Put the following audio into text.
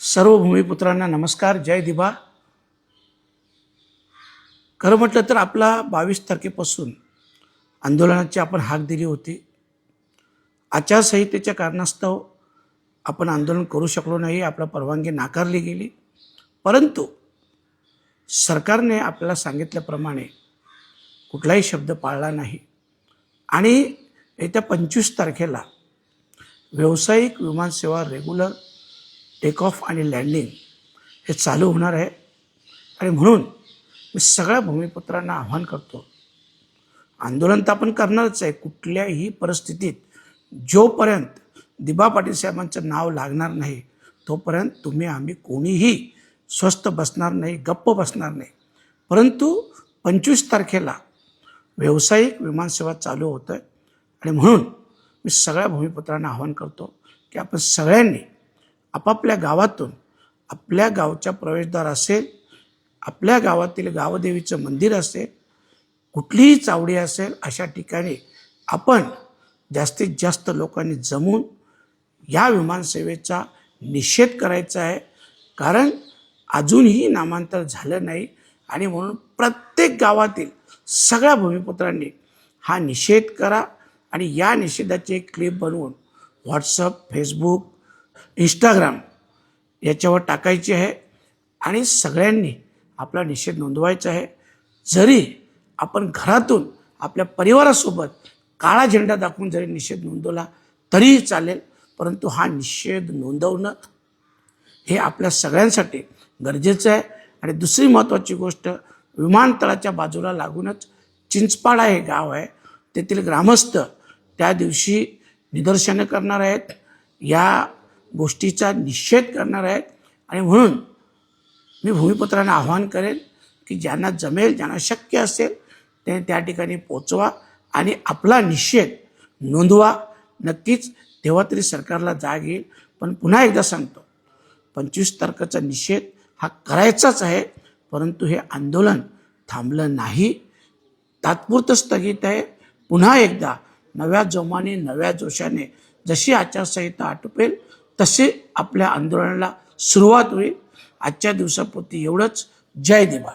सर्व भूमिपुत्रांना नमस्कार जय दिबा खरं म्हटलं तर आपला बावीस तारखेपासून आंदोलनाची आपण हाक दिली होती. आचारसंहितेच्या कारणास्तव आपण आंदोलन करू शकलो नाही आपला परवानगी नाकारली गेली. परंतु सरकारने आपल्याला सांगितल्याप्रमाणे कुठलाही शब्द पाळला नाही. आणि येत्या पंचवीस तारखेला व्यावसायिक विमानसेवा रेग्युलर टेक ऑफ आणि लँडिंग हे चालू होणार आहे. आणि म्हणून मी सगळ्या भूमिपुत्रांना आव्हान करतो. आंदोलन तर आपण करणारच आहे. कुठल्याही परिस्थितीत जोपर्यंत दिबा पाटील साहेबांचं नाव लागणार नाही तोपर्यंत तुम्ही आम्ही कोणीही स्वस्थ बसणार नाही गप्प बसणार नाही. परंतु पंचवीस तारखेला व्यावसायिक विमानसेवा चालू होतं आहे आणि म्हणून मी सगळ्या भूमिपुत्रांना आवाहन करतो की आपण सगळ्यांनी आपापल्या गावातून आपल्या गावच्या प्रवेशद्वार असेल आपल्या गावातील गावदेवीचं मंदिर असेल कुठलीही चावडी असेल अशा ठिकाणी आपण जास्तीत जास्त लोकांनी जमून या विमानसेवेचा निषेध करायचा आहे. कारण अजूनही नामांतर झालं नाही आणि म्हणून प्रत्येक गावातील सगळ्या भूमिपुत्रांनी हा निषेध करा आणि या निषेधाची एक क्लिप बनवून व्हॉट्सअप फेसबुक इंस्टाग्राम याच्यावर टाकायची आहे आणि सगळ्यांनी आपला निषेध नोंदवायचा आहे. जरी आपण घरातून आपल्या परिवारासोबत काळा झेंडा दाखवून जरी निषेध नोंदवला तरीही चालेल परंतु हा निषेध नोंदवणं हे आपल्या सगळ्यांसाठी गरजेचं आहे. आणि दुसरी महत्त्वाची गोष्ट विमानतळाच्या बाजूला लागूनच चिंचपाडा हे गाव आहे. तेथील ग्रामस्थ त्या दिवशी निदर्शनं करणार आहेत. या गोष्टीचा निषेध करणार आहेत. आणि म्हणून मी भूमिपुत्रांना आव्हान करेन की ज्यांना जमेल ज्यांना शक्य असेल ते त्या ठिकाणी पोचवा आणि आपला निषेध नोंदवा. नक्कीच तेव्हा तरी सरकारला जाग येईल. पण पुन्हा एकदा सांगतो पंचवीस तारखेचा निषेध हा करायचाच आहे परंतु हे आंदोलन थांबलं नाही. तात्पुरतं स्थगित आहे. पुन्हा एकदा नव्या जोमाने नव्या जोशाने जशी आचारसंहिता आटोपेल तसे आपल्या आंदोलनाला सुरुवात होईल. आजच्या दिवसापुरती एवढंच. जय देवा.